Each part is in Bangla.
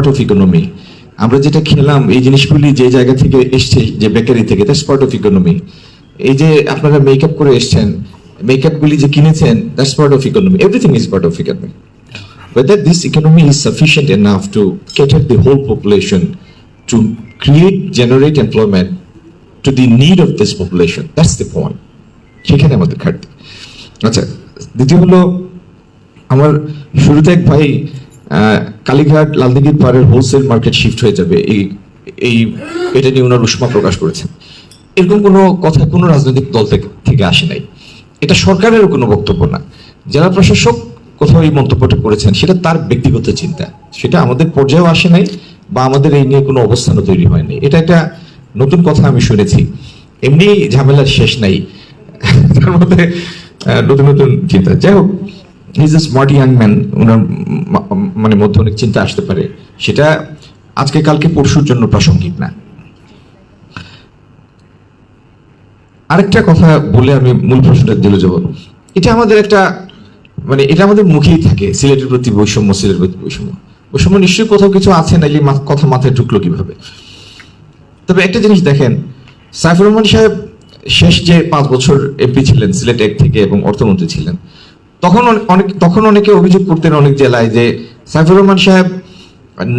পার্ট অফ ইকোনমি আমরা যেটা খেলাম, এই জিনিসগুলি যে জায়গা থেকে এসছে, যে বেকারি থেকে দ্যাটস পার্ট অফ ইকোনমি এই যে আপনারা মেকআপ করে এসছেন মেকআপ গুলি যে কিনেছেন that's part of economy everything is part of economy whether this economy is sufficient enough to cater the whole population, to create, generate employment to the need of this population, that's the point সেখানে আমাদের ঘাটতি। আচ্ছা দ্বিতীয় হলো, আমার শুরুতে এক ভাই কালীঘাট লালদিঘির পাড়ের হোলসেল মার্কেট শিফট হয়ে যাবে। এই এই, এটা নিয়ে ওনার উষ্মা প্রকাশ করেছেন। এরকম কোনো কথা কোনো রাজনৈতিক দল থেকে আসে নাই। এটা সরকারেরও কোনো বক্তব্য না। জেলা প্রশাসক কোথাও এই মন্তব্যটা করেছেন, সেটা তার ব্যক্তিগত চিন্তা। সেটা আমাদের পর্যায়েও আসে নাই বা আমাদের এই নিয়ে কোনো অবস্থানও তৈরি হয়নি এটা একটা নতুন কথা আমি শুনেছি। এমনি ঝামেলার শেষ নাই। তার মধ্যে নতুন নতুন চিন্তা। যাই হোক his a smart young man ওনার মানে মধ্যে অনেক চিন্তা আসতে পারে। সেটা আজকে কালকে পরশুর জন্য প্রাসঙ্গিক না। আরেকটা কথা বলে আমি মূল প্রশ্নটা দিলে যাব। এটা আমাদের একটা মানে এটা আমাদের মুখেই থাকে, সিলেটের প্রতি বৈষম্য, সিলেটের প্রতি বৈষম্য। বৈষম্য নিশ্চয়ই কোথাও কিছু আছে, নাইলে মা- কথা মাথায় ঢুকলো কীভাবে? তবে একটা জিনিস দেখেন, সাইফুর রহমান সাহেব শেষ যে পাঁচ বছর এমপি ছিলেন, সিলেট এক থেকে এবং অর্থমন্ত্রী ছিলেন তখন অনেক, তখন অনেকে অভিযোগ করতেন অনেক জেলায় যে সাইফুর রহমান সাহেব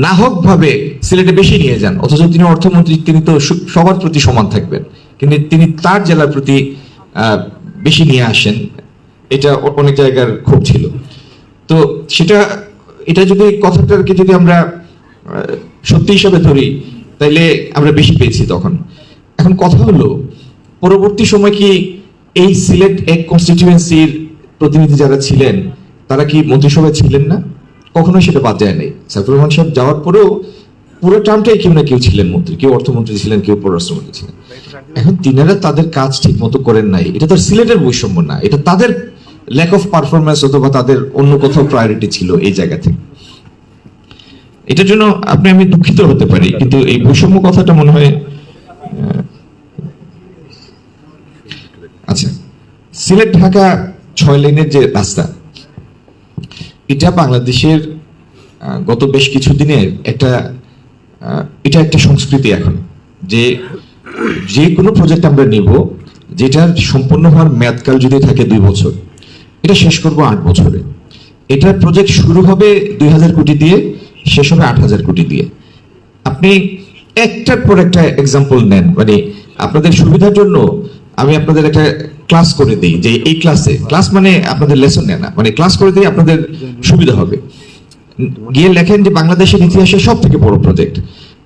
নাহক ভাবে সিলেটে বেশি নিয়ে যান, অথচ তিনি অর্থমন্ত্রী তিনি তো সবার প্রতি সমান থাকবেন। কিন্তু তিনি তার জেলার প্রতি বেশি নিয়ে আসেন। এটা অনেক জায়গার ক্ষোভ ছিল। তো সেটা, এটা যদি কথাটাকে যদি আমরা সত্যি হিসাবে ধরি, তাইলে আমরা বেশি পেয়েছি তখন। এখন কথা হলো, পরবর্তী সময় কি এই সিলেট এক কনস্টিটিউয়েন্সির প্রতিনিধি যারা ছিলেন, তারা কি মন্ত্রিসভায় ছিলেন না? কখনোই সেটা বাদ যায় নাই। সাইফুর রহমান সাহেব যাওয়ার পরেও পুরো টার্মটাই কেউ না কেউ ছিলেন মন্ত্রী। কেউ অর্থমন্ত্রী ছিলেন, কেউ পররাষ্ট্রমন্ত্রী ছিলেন। এখন তিনারা তাদের কাজ ঠিক মতো করেন নাই। এটা তো সিলেটের বৈষম্য না। এটা তাদের ল্যাক অফ পারফরমেন্স অথবা তাদের অন্য কোথাও প্রায়োরিটি ছিল এই জায়গা থেকে। এটার জন্য আপনি, আমি দুঃখিত হতে পারি, কিন্তু এই বৈষম্য কথাটা মনে হয় আচ্ছা। সিলেট, ঢাকা ছয় লেনের যে রাস্তা, এটা বাংলাদেশের গত বেশ কিছুদিনের একটা এটা একটা সংস্কৃতি এখন, যে যে কোনো প্রজেক্ট আমরা নিব যেটার সম্পূর্ণ হওয়ার মেয়াদকাল যদি থাকে দুই বছর, এটা শেষ করব আট বছরে। এটার প্রজেক্ট শুরু হবে দুই হাজার কোটি দিয়ে, শেষ হবে আট হাজার কোটি দিয়ে। আপনি একটার পর একটা এক্সাম্পল নেন মানে আপনাদের সুবিধার জন্য আমি আপনাদের একটা ক্লাস করে দিই, যে এই ক্লাসে। ক্লাস মানে আপনাদের লেসন নেয় না। মানে ক্লাস করে দিই আপনাদের সুবিধা হবে। গিয়ে লেখেন যে বাংলাদেশের ইতিহাসে সব থেকে বড় প্রজেক্ট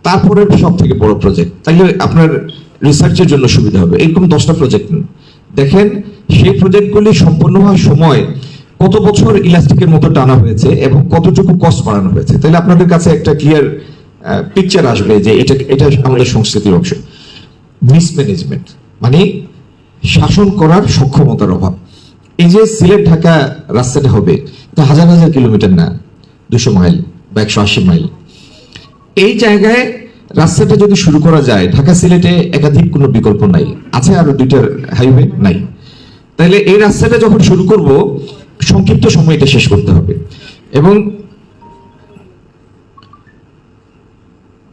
তারপরে সব থেকে বড় প্রজেক্ট তাহলে আপনার রিসার্চের জন্য সুবিধা হবে। এরকম দশটা প্রজেক্ট দেখেন, সেই প্রজেক্টগুলি সম্পন্ন হওয়ার সময় কত বছর ইলাস্টিকের মতো টানা হয়েছে এবং কতটুকু কস্ট বাড়ানো হয়েছে। তাহলে আপনাদের কাছে একটা ক্লিয়ার পিকচার আসবে যে এটা এটা আমাদের সংস্কৃতির অংশ। মিসম্যানেজমেন্ট মানে শাসন করার সক্ষমতার অভাব। এই যে সিলেট, ঢাকা রাস্তাটা হবে তা হাজার হাজার কিলোমিটার না, দুশো মাইল বা একশো আশি মাইল। এই জায়গায় রাস্তাটা যদি শুরু করা যায়, ঢাকা সিলেটে একাধিক কোনো বিকল্প নাই, আছে আরও দুইটা হাইওয়ে নাই। তাহলে এই রাস্তাটা যখন শুরু করব, সংক্ষিপ্ত সময়টা শেষ করতে হবে। এবং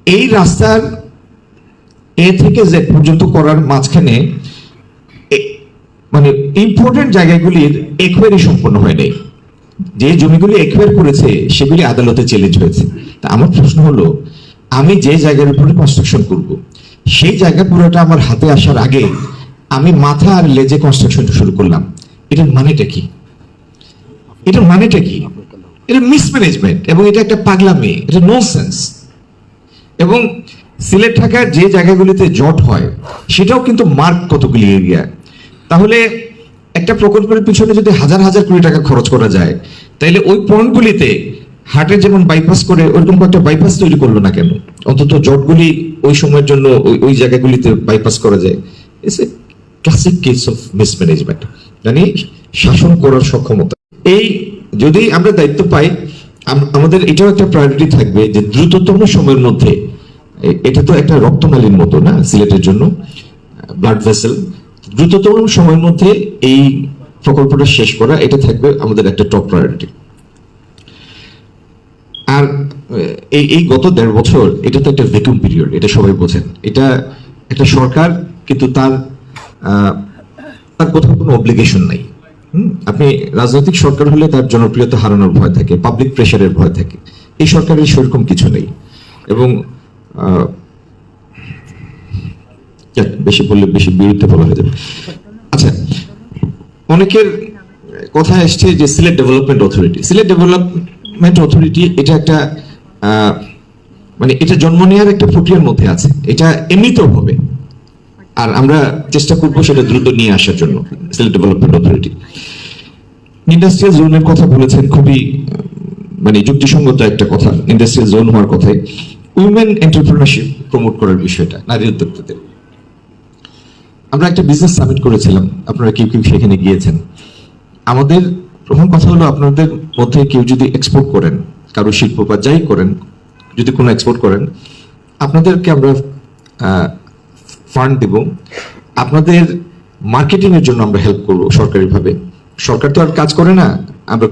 এই রাস্তার এ থেকে জেড পর্যন্ত করার মাঝখানে মানে ইম্পর্টেন্ট জায়গাগুলির একবারই সম্পন্ন হয়নি। যে জমিগুলি একবার করেছে, সেগুলি আদালতে চ্যালেঞ্জ হয়েছে। তা আমার প্রশ্ন হলো, আমি যে জায়গার উপরে কনস্ট্রাকশন করব, সেই জায়গা পুরোটা আমার হাতে আসার আগে আমি মাথা আর লেজে কনস্ট্রাকশনটা শুরু করলাম। এটার মানেটা কি? এটার মানেটা কি? এটা মিসম্যানেজমেন্ট এবং এটা একটা পাগলামি, এটা ননসেন্স এবং সিলেট ঢাকার যে জায়গাগুলিতে জট হয়, সেটাও কিন্তু মার্ক কতগুলি এরিয়া তাহলে একটা প্রকল্পের পিছনে যদি হাজার হাজার কোটি টাকা খরচ করা যায় তাহলে ওই পয়েন্টগুলিতে হাটের যেমন বাইপাস করে ওইরকম একটা বাইপাস তৈরি করল না কেন? অন্তত জটগুলি ওই সময়ের জন্য ওই জায়গাগুলিতে বাইপাস করা যায়। It's a classic case of mismanagement মানে শাসন করার সক্ষমতা। এই যদি আমরা দায়িত্ব পাই, আম- আমাদের এটাও একটা প্রায়োরিটি থাকবে যে দ্রুততম সময়ের মধ্যে এটা তো একটা রক্তনালীর মতো না, সিলেটের জন্য ব্লাড ভেসেল দ্রুততম সময়ের মধ্যে এই প্রকল্পটা শেষ করা, এটা থাকবে আমাদের একটা টপ প্রায়োরিটি আর এই এই গত দেড় বছর এটা তো একটা ভেকুম পিরিয়ড এটা সবাই বোঝেন। এটা একটা সরকার কিন্তু তার তার কোথাও কোনো অব্লিগেশন নাই? আপনি রাজনৈতিক সরকার হলে তার জনপ্রিয়তা হারানোর ভয় থাকে পাবলিক প্রেশারের ভয় থাকে। এই সরকারের সেরকম কিছু নেই। এবং বেশি বললে বেশি বিরুদ্ধে বলা হয়ে যাবে। আচ্ছা অনেকের কথা এসছে যে Sylhet development authority. Sylhet development authority এটা একটা মানে এটা জন্ম নেওয়ার একটা প্রক্রিয়ার মধ্যে আছে। এটা এমনিতেও হবে। আর আমরা চেষ্টা করব সেটা দ্রুত নিয়ে আসার জন্য, সিলেট ডেভেলপমেন্ট অথরিটি। ইন্ডাস্ট্রিয়াল জোনের কথা বলেছেন, খুবই মানে যুক্তিসঙ্গত একটা কথা, ইন্ডাস্ট্রিয়াল জোন হওয়ার কথাই। উইমেন এন্টারপ্রিনারশিপ প্রমোট করার বিষয়টা, নারী উদ্যোক্তাদের। আমরা একটা বিজনেস সামিট করেছিলাম। আপনারা কেউ কেউ সেখানে গিয়েছেন। আমাদের প্রথম কথা হলো আপনাদের মধ্যে কেউ যদি এক্সপোর্ট করেন, কারও শিল্প বা যাই করেন, যদি কোনো এক্সপোর্ট করেন, আপনাদেরকে আমরা ফান্ড দেব। আপনাদের মার্কেটিংয়ের জন্য আমরা হেল্প করব সরকারিভাবে। সরকার তো আর কাজ করে না, আমরা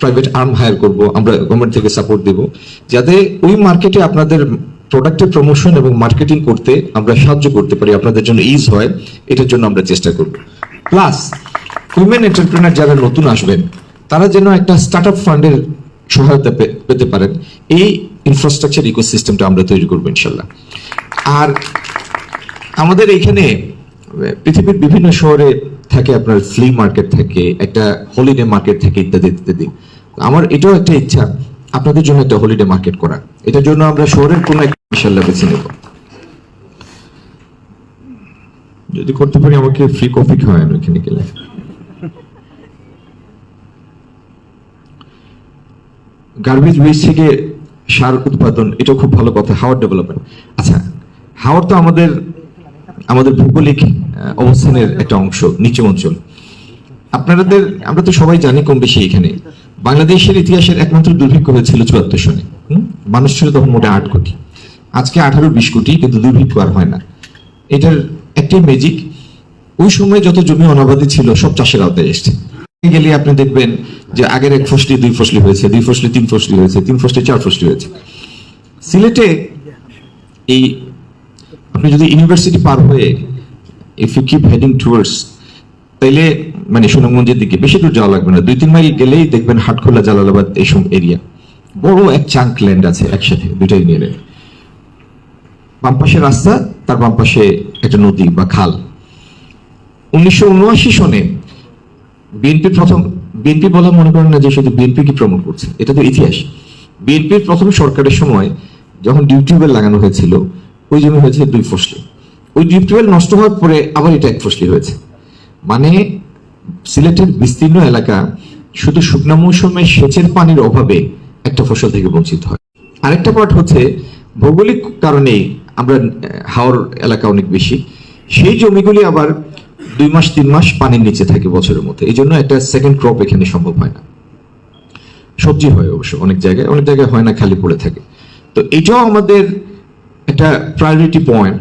প্রাইভেট আর্ম হায়ার করব, আমরা গভর্নমেন্ট থেকে সাপোর্ট দেব। যাতে ওই মার্কেটে আপনাদের প্রোডাক্টের প্রমোশন এবং মার্কেটিং করতে আমরা সাহায্য করতে পারি, আপনাদের জন্য ইজ হয়, এটার জন্য আমরা চেষ্টা করব। প্লাস উইমেন এন্টারপ্রেনার যারা নতুন আসবেন, তারা যেন একটা স্টার্ট আপ ফান্ডের সহায়তা পেতে পারেন। এই ইনফ্রাস্ট্রাকচার ইকোসিস্টেমটা আমরা তৈরি করব ইনশাল্লাহ আর আমাদের এখানে পৃথিবীর বিভিন্ন শহরে থাকে আপনার ফ্লি মার্কেট থাকে, একটা হলিডে মার্কেট থাকে ইত্যাদি ইত্যাদি। আমার এটাও একটা ইচ্ছা, আপনাদের জন্য একটা হলিডে মার্কেট করা। এটার জন্য আমরা শহরের কোনো ইনশাল্লাহ বেছে নেব। যদি করতে পারি আমাকে ফ্রি কফি খাওয়ান ওইখানে গেলে। গার্বেজ ওয়েস্ট থেকে সার উৎপাদন, এটা খুব ভালো কথা, হাওয়ার ডেভেলপমেন্ট আচ্ছা হাওয়ার তো আমাদের আমাদের ভৌগোলিক অবস্থানের একটা অংশ নিচু অঞ্চল। আপনাদের, আমরা তো সবাই জানি কম বেশি এখানে। বাংলাদেশের ইতিহাসের একমাত্র দুর্ভিক্ষ হয়েছিল চুয়াত্তর সনে? মানুষ ছিল তখন মোটে আট কোটি। আজকে আঠারো বিশ কোটি, কিন্তু দুর্ভিক্ষ আর হয় না। এটার একটাই ম্যাজিক ওই সময় যত জমি অনাবাদি ছিল, সব চাষের আওতায় এসছে। গেলে আপনি দেখবেন যে আগের এক ফসলি, দুই ফসলি হয়েছে, দুই ফসলি, তিন ফসলি হয়েছে, তিন ফসলি, চার ফসলি হয়েছে। সিলেটে এই, আপনি যদি ইউনিভার্সিটি পার হয়ে if you keep heading towards তাইলে মানে সুনামগঞ্জের দিকে বেশি দূর যাওয়া লাগবে না। দুই, তিন মাইল গেলেই দেখবেন হাটখোলা, জালালাবাদ, এইসব এরিয়া বড় এক চাঙ্ক ল্যান্ড আছে একসাথে দুইটা ইউনিয়নের বাম পাশে রাস্তা, তার বাম পাশে একটা নদী বা খাল। উনিশশো উনআশি সনে বিএনপির প্রথম, বিএনপি বলা মনে করেন না যে শুধু বিএনপি কি প্রমোট করছে, এটা তো ইতিহাস। বিএনপির প্রথম সরকারের সময় যখন ডিপ টিউবওয়েল লাগানো হয়েছিল, ওই জমি হয়েছে দুই ফসলি। ওই ডিপ টিউবওয়েল নষ্ট হওয়ার পরে আবার এটা এক ফসলি হয়েছে। মানে সিলেটের বিস্তীর্ণ এলাকা শুধু শুকনা মৌসুমে সেচের পানির অভাবে একটা ফসল থেকে বঞ্চিত হয়। আরেকটা পার্ট হচ্ছে, ভৌগোলিক কারণেই আমরা হাওর এলাকা অনেক বেশি। সেই জমিগুলি আবার দুই মাস, তিন মাস পানির নিচে থাকে বছরের মধ্যে। এই জন্য একটা সেকেন্ড ক্রপ এখানে সম্ভব হয় না। সবজি হয় অবশ্য অনেক জায়গায় অনেক জায়গায় হয় না, খালি পড়ে থাকে। তো এটাও আমাদের একটা প্রায়োরিটি পয়েন্ট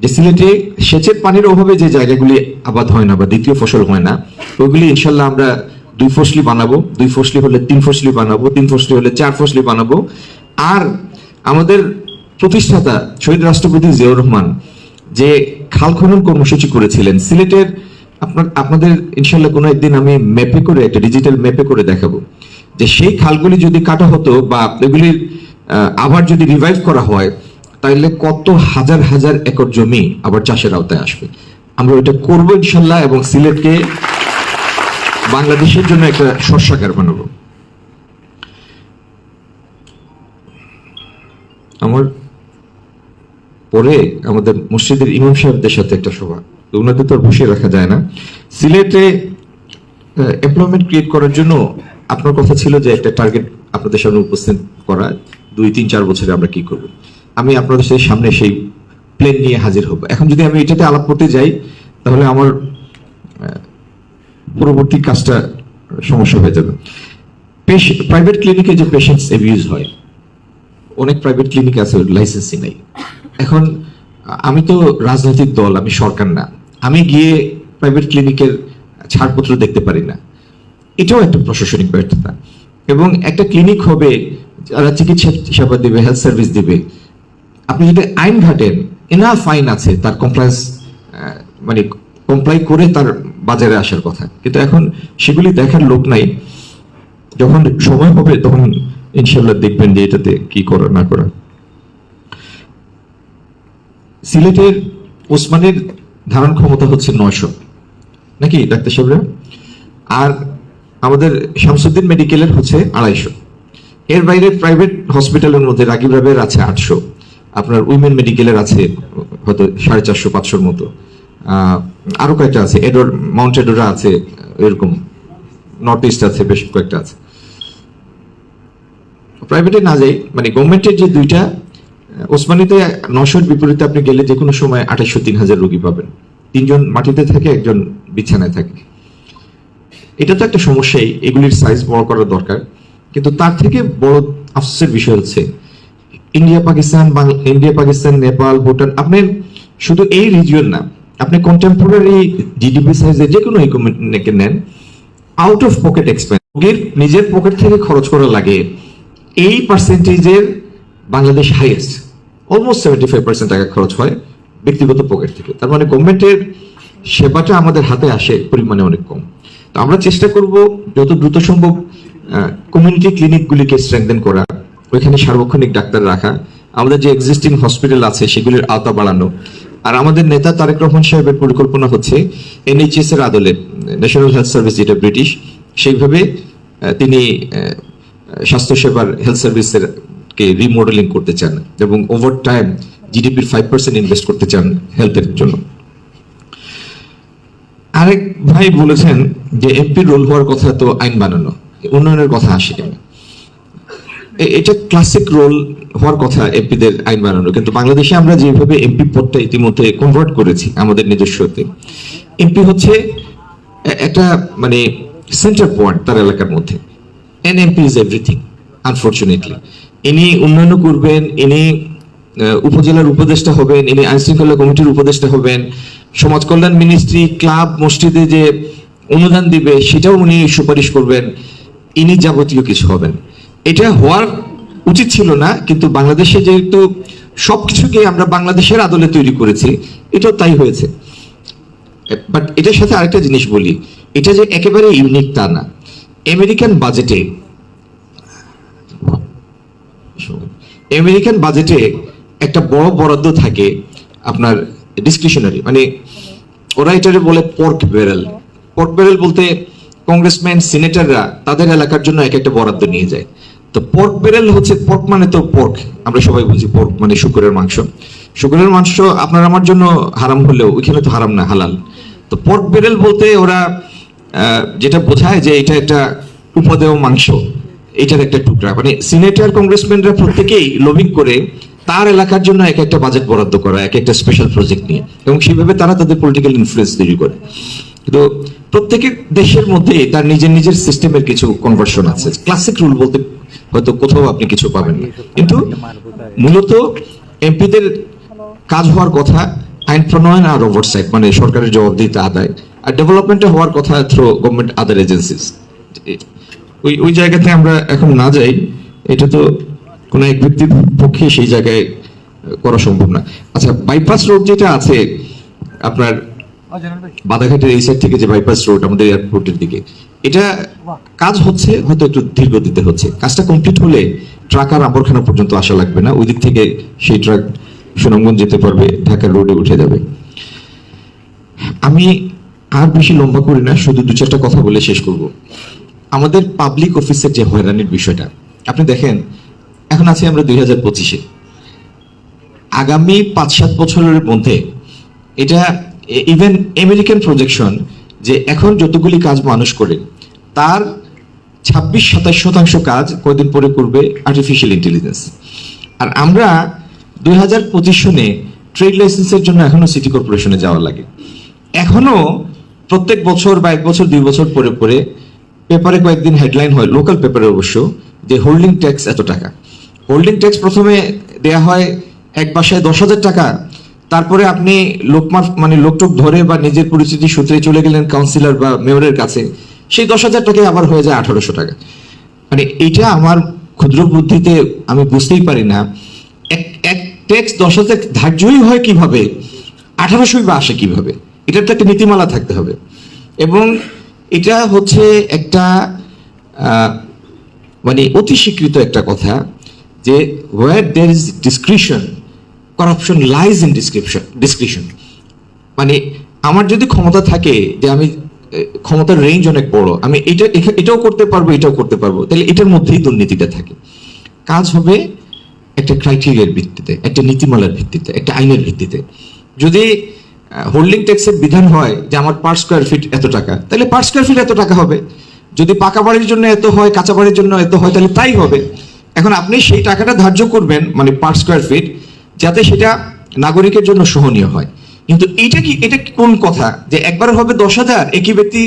যে সিলেটে সেচের পানির অভাবে যে জায়গাগুলি আবাদ হয় না বা দ্বিতীয় ফসল হয় না, ওইগুলি ইনশাল্লাহ আমরা দুই ফসলি বানাবো। দুই ফসলি হলে তিন ফসলি বানাবো, তিন ফসলি হলে চার ফসলি বানাবো। আর আমাদের প্রতিষ্ঠাতা শহীদ রাষ্ট্রপতি জিয়াউর রহমান যে খাল খনন কর্মসূচি করেছিলেন, সিলেটের আপনার, আপনাদের ইনশাল্লাহ কোনো একদিন আমি ম্যাপে করে, একটা ডিজিটাল ম্যাপে করে দেখাবো। যে সেই খালগুলি যদি কাটা হতো বা এগুলির আবার যদি রিভাইভ করা হয় তাহলে কত হাজার হাজার একর জমি আবার চাষের আওতায় আসবে। আমরা ওইটা করব ইনশাল্লাহ এবং সিলেটকে বাংলাদেশের জন্য একটা শস্যাগার বানাবো। আমার পরে আমাদের মসজিদের ইমাম সাহেবদের সাথে একটা সভা। ওনাদের তো আর বসিয়ে রাখা যায় না। সিলেটে এমপ্লয়মেন্ট ক্রিয়েট করার জন্য আপনার কথা ছিল যে একটা টার্গেট আপনাদের সামনে উপস্থিত করা, দুই, তিন, চার বছরে আমরা কি করব। আমি আপনাদের সাথে সামনে সেই প্লেন নিয়ে হাজির হব। এখন যদি আমি এটাতে আলাপ করতে যাই, তাহলে আমার পরবর্তী কাজটা সমস্যা হয়ে যাবে। প্রাইভেট ক্লিনিকে যে পেশেন্টস অ্যাবিউজ হয়, অনেক প্রাইভেট ক্লিনিক আছে লাইসেন্সই নাই। এখন, আমি তো রাজনৈতিক দল, আমি সরকার না। আমি গিয়ে প্রাইভেট ক্লিনিকের ছাড়পত্র দেখতে পারি না। এটাও একটা প্রশাসনিক ব্যর্থতা। এবং একটা ক্লিনিক হবে, যারা চিকিৎসা সেবা দিবে হেলথ সার্ভিস দিবে। আপনি যদি আইন ঘাটেন এনাফ আইন আছে তার কমপ্লায়েন্স মানে কমপ্লাই করে তার বাজারে আসার কথা। কিন্তু এখন সেগুলি দেখার লোক নাই। যখন সময় হবে, তখন ইনশাল্লাহ দেখবেন যে এটাতে কি করা, না করা। সিলেটের ওসমানের ধারণ ক্ষমতা হচ্ছে নয়শো। নাকি ডাক্তার সাহেবরা? আর আমাদের শামসুদ্দিন মেডিকেলের হচ্ছে আড়াইশো। এর বাইরে প্রাইভেট হসপিটালের মধ্যে রাগিব রাবের আছে আটশো। আপনার উইমেন মেডিকেলের আছে হয়তো সাড়ে চারশো পাঁচশোর মতো। আহ, আরও কয়েকটা আছে এডোর মাউন্ট এডোরা আছে এরকম নর্থ ইস্ট আছে বেশ কয়েকটা আছে। প্রাইভেটে না যাই মানে গভর্নমেন্টের যে দুইটা ওসমানীতে নশোর বিপরীতে আপনি গেলে যে কোনো সময় আঠাশশো তিন হাজার রোগী পাবেন। তিনজন মাটিতে থাকে, একজন বিছানায় থাকে। এটা তো একটা সমস্যাই, এগুলির সাইজ বড় করা দরকার। কিন্তু তার থেকে বড় আফসোসের বিষয় হচ্ছে, ইন্ডিয়া, পাকিস্তান ইন্ডিয়া, পাকিস্তান, নেপাল, ভুটান, আপনি শুধু এই রিজিয়ন না, আপনি কন্টেম্পোরারি জিডিপি সাইজে যে কোনো ইকোনমিকে নেন আউট অফ পকেট এক্সপেন্স রোগীর নিজের পকেট থেকে খরচ করা লাগে। এই পার্সেন্টেজের Bangladesh highest almost seventy five percent টাকা খরচ হয় ব্যক্তিগত পকেট থেকে। তার মানে গভর্নমেন্টের সেবাটা আমাদের হাতে আসে পরিমাণে অনেক কম। তো আমরা চেষ্টা করব যত দ্রুত সম্ভব কমিউনিটি ক্লিনিকগুলিকে স্ট্রেংথেন করা, ওইখানে সার্বক্ষণিক ডাক্তার রাখা, আমাদের যে এক্সিস্টিং হসপিটাল আছে সেগুলির আওতা বাড়ানো। আর আমাদের নেতা তারেক রহমান সাহেবের পরিকল্পনা হচ্ছে এনএইচএস এর আদলে ন্যাশনাল হেলথ সার্ভিস যেটা ব্রিটিশ, সেইভাবে তিনি স্বাস্থ্যসেবার হেলথ সার্ভিসের কে রিমডেলিং করতে চান এবং ওভার টাইম জিডিপির ফাইভ পার্সেন্ট ইনভেস্ট করতে চান হেলথের জন্য। আরেক ভাই বলেছেন যে এমপি রোল হওয়ার কথা তো আইন বানানো, উন্নয়নের কথা আসে। কেন এটা ক্লাসিক রোল হওয়ার কথা এমপিদের আইন বানানো, কিন্তু বাংলাদেশে আমরা যেভাবে এমপি পদটা ইতিমধ্যে কনভার্ট করেছি আমাদের নিজস্বতে এমপি হচ্ছে একটা মানে সেন্টার পয়েন্ট তার এলাকার মধ্যে। An MP is everything unfortunately ইনি উন্নয়ন করবেন, ইনি উপজেলার উপদেষ্টা হবেন, ইনি আইন শৃঙ্খলা কমিটির উপদেষ্টা হবেন। সমাজ কল্যাণ মিনিস্ট্রি ক্লাব, মসজিদে যে অনুদান দিবে, সেটাও উনি সুপারিশ করবেন। ইনি যাবতীয় কিছু হবেন। এটা হওয়ার উচিত ছিল না, কিন্তু বাংলাদেশে যেহেতু সবকিছুকে আমরা বাংলাদেশের আদলে তৈরি করেছি, এটাও তাই হয়েছে। বাট এটার সাথে আরেকটা জিনিস বলি, এটা যে একেবারে ইউনিক তা না। আমেরিকান বাজেটে আমেরিকান বাজেটে একটা বড় বরাদ্দ থাকে আপনার ডিসক্রিশনারি মানে ওরা এটারে বলে পর্ক বেরেল পর্ক বেরেল বলতে কংগ্রেসম্যান সিনেটররা তাদের এলাকার জন্য এক একটা বরাদ্দ নিয়ে যায়। তো পর্ক বেরেল হচ্ছে পর্ক মানে তো পর্ক আমরা সবাই বুঝি পর্ক মানে শুকরের মাংস। শুকরের মাংস আপনার আমার জন্য হারাম হলেও, ওইখানে তো হারাম না, হালাল। তো পর্ক বেরেল বলতে ওরা যেটা বোঝায় যে এটা একটা উপদেয় মাংস। এটার একটা টুকরা। মানে সিনেটর কংগ্রেসম্যানরা প্রত্যেকেই লবিং করে তার এলাকার জন্য এক একটা বাজেট বরাদ্দ করা, এক একটা স্পেশাল প্রজেক্ট নিয়ে। এবং সেভাবে তারা তাদের পলিটিক্যাল ইনফ্লুয়েন্স তৈরি করে। কিন্তু প্রত্যেকের দেশের মধ্যে তার নিজের নিজের সিস্টেমের কিছু কনভার্সন আছে। ক্লাসিক রুল বলতে হয়তো কোথাও আপনি কিছু পাবেন না। কিন্তু মূলত এমপিদের কাজ হওয়ার কথা, আইন প্রণয়ন আর ওভারসাইট মানে সরকারের জবাবদিহিতা আদায়। আর ডেভেলপমেন্টে হওয়ার কথা থ্রো গভর্নমেন্ট আদার এজেন্সিস ওই ওই জায়গাতে আমরা এখন না যাই, এটা তো কোনো এক ব্যক্তির পক্ষে সেই জায়গায় করা সম্ভব না। আচ্ছা বাইপাস রোড যেটা আছে, আপনার বাধাঘাটের এই সাইড থেকে যে বাইপাস রোড আমাদের এয়ারপোর্টের দিকে, এটা কাজ হচ্ছে, হয়তো একটু ধীর গতিতে হচ্ছে। কাজটা কমপ্লিট হলে ট্রাক আর আবরখানা পর্যন্ত আসা লাগবে না। ওই দিক থেকে সেই ট্রাক সুনামগঞ্জ যেতে পারবে ঢাকার রোডে উঠে যাবে। আমি আর বেশি লম্বা করি না, শুধু দু চারটা কথা বলে শেষ করব। আমাদের পাবলিক অফিসের যে হয়রানির বিষয়টা, আপনি দেখেন, এখন আছি আমরা দুই হাজার পঁচিশে। আগামী পাঁচ সাত বছরের মধ্যে এটা ইভেন আমেরিকান প্রজেকশন যে এখন যতগুলি কাজ মানুষ করে, তার ছাব্বিশ সাতাশ শতাংশ কাজ কয়দিন পরে করবে আর্টিফিশিয়াল ইন্টেলিজেন্স আর আমরা দুই হাজার পঁচিশ সনে ট্রেড লাইসেন্সের জন্য এখনও সিটি কর্পোরেশনে যাওয়া লাগে। এখনও প্রত্যেক বছর বা এক বছর, দুই বছর পরে পরে পেপারে কয়েকদিন হেডলাইন হয় লোকাল পেপারে অবশ্য, যে হোল্ডিং ট্যাক্স এত টাকা। হোল্ডিং ট্যাক্স প্রথমে দেয়া হয় এক বাসায় দশ হাজার টাকা। তারপরে আপনি লোকমার মানে লোকটোক ধরে বা নিজের পরিচিতি সূত্রে চলে গেলেন কাউন্সিলর বা মেয়রের কাছে, সেই দশ হাজার টাকায় আবার হয়ে যায় আঠারোশো টাকা। মানে এটা আমার ক্ষুদ্র বুদ্ধিতে আমি বুঝতেই পারি না। এক এক ট্যাক্স দশ হাজার ধার্যই হয় কীভাবে? আঠারোশোই বা আসে কীভাবে? এটার তো একটা নীতিমালা থাকতে হবে। এবং এটা হচ্ছে একটা মানে অতি স্বীকৃত একটা কথা যে where there is discretion corruption lies in discretion discretion মানে আমার যদি ক্ষমতা থাকে যে আমি ক্ষমতার রেঞ্জ অনেক বড়, আমি এটা এটাও করতে পারব, এটাও করতে পারব, তাহলে এটার মধ্যেই দুর্নীতিটা থাকে। কাজ হবে একটা ক্রাইটেরিয়ার ভিত্তিতে, একটা নীতিমালার ভিত্তিতে, একটা আইনের ভিত্তিতে। যদি হোল্ডিং ট্যাক্সের বিধান হয় যে আমার পার স্কোয়ার ফিট এত টাকা। তাহলে পার স্কোয়ার ফিট এত টাকা হবে। যদি পাকা বাড়ির জন্য এত হয়, কাঁচা বাড়ির জন্য এত হয়, তাহলে তাই হবে। এখন আপনি সেই টাকাটা ধার্য করবেন মানে পার স্কোয়ার ফিট যাতে সেটা নাগরিকের জন্য সহনীয় হয়। কিন্তু এটা কি, এটা কোন কথা? যে একবার হবে দশ হাজার, একই ব্যক্তি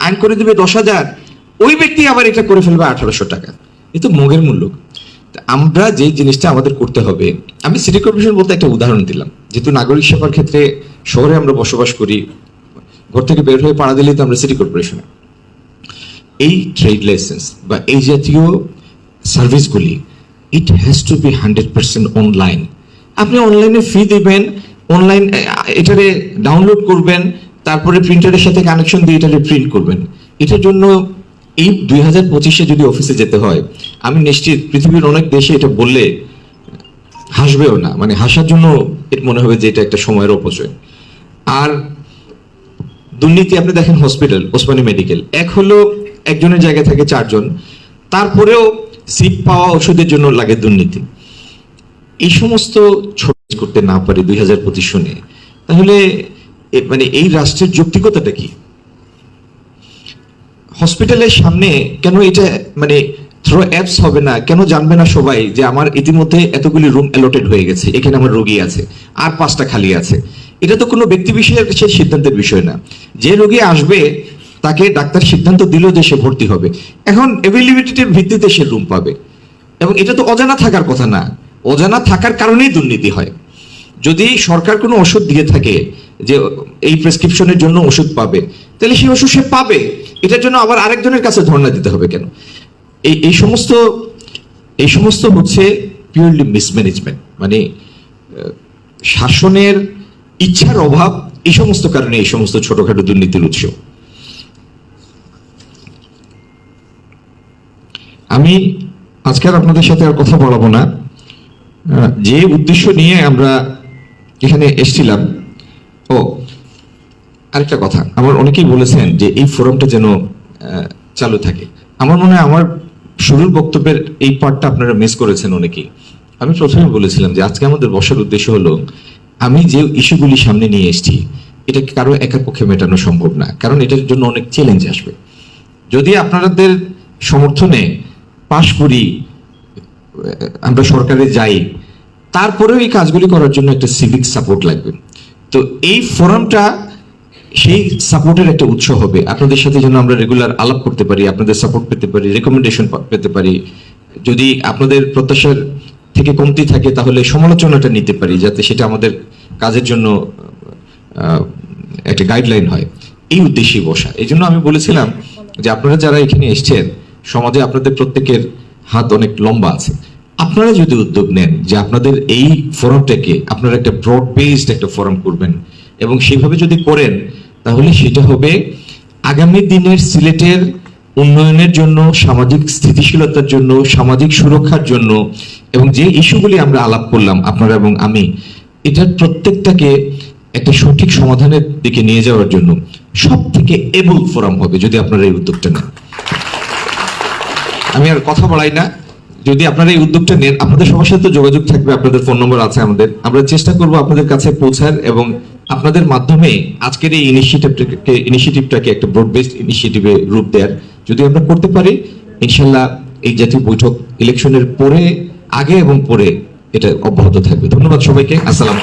আইন করে দেবে দশ হাজার, ওই ব্যক্তি আবার এটা করে ফেলবে আঠারোশো টাকা। এ তো মগের মূল্য। আমরা যে জিনিসটা আমাদের করতে হবে, আমি সিটি কর্পোরেশন বলতে একটা উদাহরণ দিলাম। যেহেতু নাগরিক সেবার ক্ষেত্রে শহরে আমরা বসবাস করি, ঘর থেকে বের হয়ে পাড়া দিলেই তো আমরা সিটি কর্পোরেশনে এই ট্রেড লাইসেন্স বা এই জাতীয় সার্ভিসগুলি it has to be hundred percent online আপনি অনলাইনে ফি দিবেন অনলাইন এটারে ডাউনলোড করবেন, তারপরে প্রিন্টারের সাথে কানেকশন দিয়ে এটারে প্রিন্ট করবেন। এটার জন্য এই দুই হাজার পঁচিশে যদি অফিসে যেতে হয়, আমি নিশ্চিত পৃথিবীর অনেক দেশে এটা বললে হাসবেও না। মানে হাসার জন্য এর মনে হবে যে এটা একটা সময়ের অপচয়। আর দুর্নীতি আপনি দেখেন হসপিটাল ওসমানী মেডিকেল এক হলো একজনের জায়গায় থাকে চারজন। তারপরেও সিট পাওয়া ওষুধের জন্য লাগে দুর্নীতি। এই সমস্ত ছোট করতে না পারে দুই হাজার পঁচিশ সনে। তাহলে মানে এই রাষ্ট্রের যৌক্তিকতাটা কি? হসপিটালের সামনে কেন এটা মানে থ্রো অ্যাপস হবে না। কেন জানবে না সবাই যে আমার ইতিমধ্যে এতগুলি রুম অ্যালোটেড হয়ে গেছে? এখানে আমার রোগী আছে, আর পাঁচটা খালি আছে। এটা তো কোনো ব্যক্তি বিষয়ের সে সিদ্ধান্তের বিষয় না। যে রোগী আসবে, তাকে ডাক্তার সিদ্ধান্ত দিল যে সে ভর্তি হবে। এখন অ্যাভেলিবিলিটির ভিত্তিতে সে রুম পাবে। এবং এটা তো অজানা থাকার কথা না। অজানা থাকার কারণেই দুর্নীতি হয়। যদি সরকার কোনো ওষুধ দিয়ে থাকে যে এই প্রেসক্রিপশনের জন্য ওষুধ পাবে, তাহলে সেই ওষুধ সে পাবে। এটার জন্য আবার আরেকজনের কাছে ধর্ণা দিতে হবে কেন? এই এই সমস্ত এই সমস্ত হচ্ছে পিওরলি মিসম্যানেজমেন্ট মানে শাসনের ইচ্ছার অভাব, এই সমস্ত কারণে এই সমস্ত ছোটখাটো দুর্নীতির উৎস। আমি আজকে আপনাদের সাথে আর কথা বলাবো না। যে উদ্দেশ্য নিয়ে আমরা এখানে এসেছিলাম, ও, আরেকটা কথা। আমার অনেকেই বলেছেন যে এই ফোরামটা যেন চালু থাকে। আমার মনে হয় আমার শুরুর বক্তব্যের এই পার্টটা আপনারা মিস করেছেন অনেকেই। আমি প্রথমে বলেছিলাম যে আজকে আমাদের বসার উদ্দেশ্য হলো, আমি যে ইস্যুগুলি সামনে নিয়ে এসেছি এটা কারও একার পক্ষে মেটানো সম্ভব না, কারণ এটার জন্য অনেক চ্যালেঞ্জ আসবে। যদি আপনাদের সমর্থনে পাশ করি, আমরা সরকারে যাই, তারপরেও এই কাজগুলি করার জন্য একটা সিভিক সাপোর্ট লাগবে। তো এই ফোরামটা সেই সাপোর্টের একটা উৎস হবে। আপনাদের সাথে যেন আমরা রেগুলার আলাপ করতে পারি, আপনাদের সাপোর্ট পেতে পারি রেকমেন্ডেশন পেতে পারি। যদি আপনাদের প্রত্যাশার থেকে কমতি থাকে, তাহলে সমালোচনাটা নিতে পারি, যাতে সেটা আমাদের কাজের জন্য একটা গাইডলাইন হয়। এই উদ্দেশ্যে বসা। এই জন্য আমি বলেছিলাম যে আপনারা যারা এখানে এসছেন, সমাজে আপনাদের প্রত্যেকের হাত অনেক লম্বা আছে। আপনারা যদি উদ্যোগ নেন যে আপনাদের এই ফোরামটাকে আপনারা একটা ব্রড বেসড একটা ফোরাম করবেন এবং সেভাবে যদি করেন, তাহলে সেটা হবে আগামী দিনের সিলেটের উন্নয়নের জন্য, সামাজিক স্থিতিশীলতার জন্য, সামাজিক সুরক্ষার জন্য এবং যে ইস্যুগুলি আমরা আলাপ করলাম, আপনারা এবং আমি, এটার প্রত্যেকটাকে একটা সঠিক সমাধানের দিকে নিয়ে যাওয়ার জন্য সব থেকে এবল ফোরাম হবে, যদি আপনারা এই উদ্যোগটা নেন। আমি আর কথা বলাই না। যদি আপনারা এই উদ্যোগটা নেন, আপনাদের সবার সাথে যোগাযোগ থাকবে, আপনাদের ফোন নম্বর আছে আমাদের। আমরা চেষ্টা করব আপনাদের কাছে পৌঁছার এবং আপনাদের মাধ্যমে আজকের এই ইনিশিয়েটিভটাকে ইনিশিয়েটিভটাকে একটা ব্রড বেসড ইনিশিয়েটিভে রূপ দেওয়ার যদি আমরা করতে পারি, ইনশাল্লাহ এই জাতীয় বৈঠক ইলেকশনের পরে, আগে এবং পরে এটা অব্যাহত থাকবে। ধন্যবাদ সবাইকে। আসসালাম